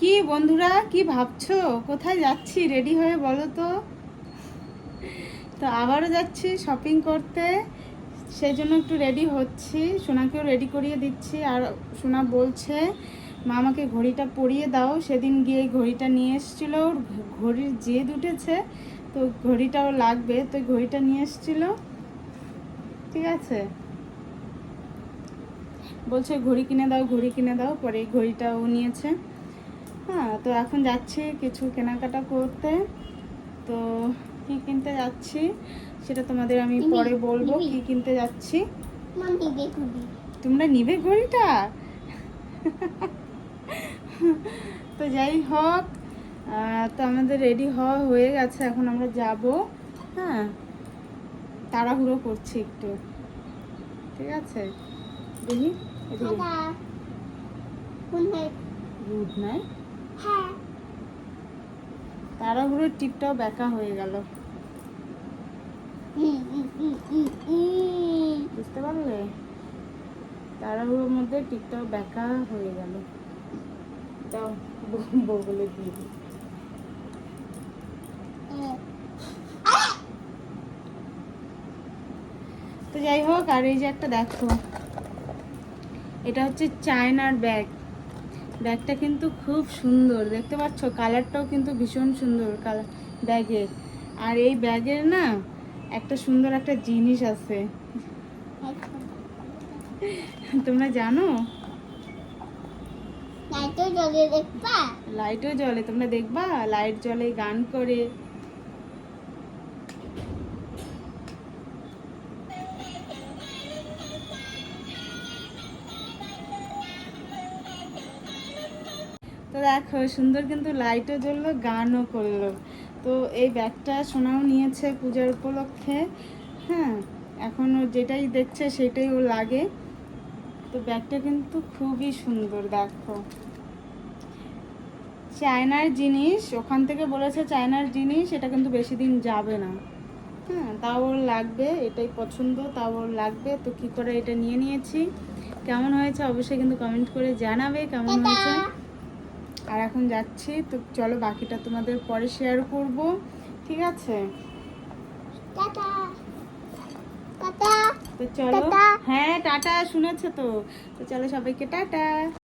কি বন্ধুরা, কি ভাবছ? কোথায় যাচ্ছি? রেডি হয়ে বলো তো। তো আবারও যাচ্ছি শপিং করতে। সেই জন্য একটু রেডি হচ্ছি। সোনাকেও রেডি করিয়ে দিচ্ছি। আর সোনা বলছে, মা, আমাকে ঘড়িটা পরিয়ে দাও। সেদিন গিয়ে ঘড়িটা নিয়ে এসেছিল। ওর ঘড়ির জেদ উঠেছে। তো ঘড়িটাও লাগবে। তো ঘড়িটা নিয়ে এসেছিল। ঠিক আছে। বলছে, ঘড়ি কিনে দাও, ঘড়ি কিনে দাও। পরে ঘড়িটাও নিয়েছে। হ্যাঁ তো এখন যাচ্ছি কিছু কেনাকাটা করতে। তো কি কিনতে যাচ্ছি সেটা তোমাদের আমি পরে বলব কি কিনতে যাচ্ছি। তোমরা নিবে ঘড়িটা? তো যাই হোক তো আমাদের রেডি হওয়া হয়ে গেছে এখন আমরা যাব। হ্যাঁ তাড়াহুড়ো করছি একটু। ঠিক আছে? দেখি এদিকে। দাদা তাড়াহুড়ো টিপটাও বেঁকা হয়ে গেল। বুঝতে পারলে? তাড়াহুড়োর মধ্যে টিপটাও বেঁকা হয়ে গেল। তাও বগলে দিয়ে তো যাই হোক, আর এই যে একটা দেখো, এটা হচ্ছে চায়নার ব্যাগ। ব্যাগটা কিন্তু খুব সুন্দর। দেখতে পাচ্ছ? কালারটাও কিন্তু ভীষণ সুন্দর কালার ব্যাগের। আর এই ব্যাগের না একটা সুন্দর একটা জিনিস আছে। তোমরা জানো? লাইটও জ্বলে দেখবা? লাইটও জ্বলে। তোমরা দেখবা? লাইট জ্বলে গান করে। তো দেখো, সুন্দর কিন্তু লাইটও জ্বললো গানও করল। তো এই ব্যাগটা সোনাও নিয়েছে পূজার উপলক্ষে। হ্যাঁ এখন ও যেটাই দেখছে সেটাই ও লাগে। তো ব্যাগটা কিন্তু খুবই সুন্দর, দেখো। চায়নার জিনিস, ওখান থেকে বলেছে চায়নার জিনিস এটা কিন্তু বেশি দিন যাবে না। হ্যাঁ তাও ওর লাগবে, এটাই পছন্দ, তাও ওর লাগবে। তো কি করে এটা নিয়ে নিয়েছি? কেমন হয়েছে অবশ্যই কিন্তু কমেন্ট করে জানাবে, কেমন হয়েছে? আর এখন যাচ্ছি তো চলো বাকিটা তোমাদের পরে শেয়ার করব ঠিক আছে? তো চলো। হ্যাঁ টাটা শুনেছো তো? তো চলো সবাইকে টাটা।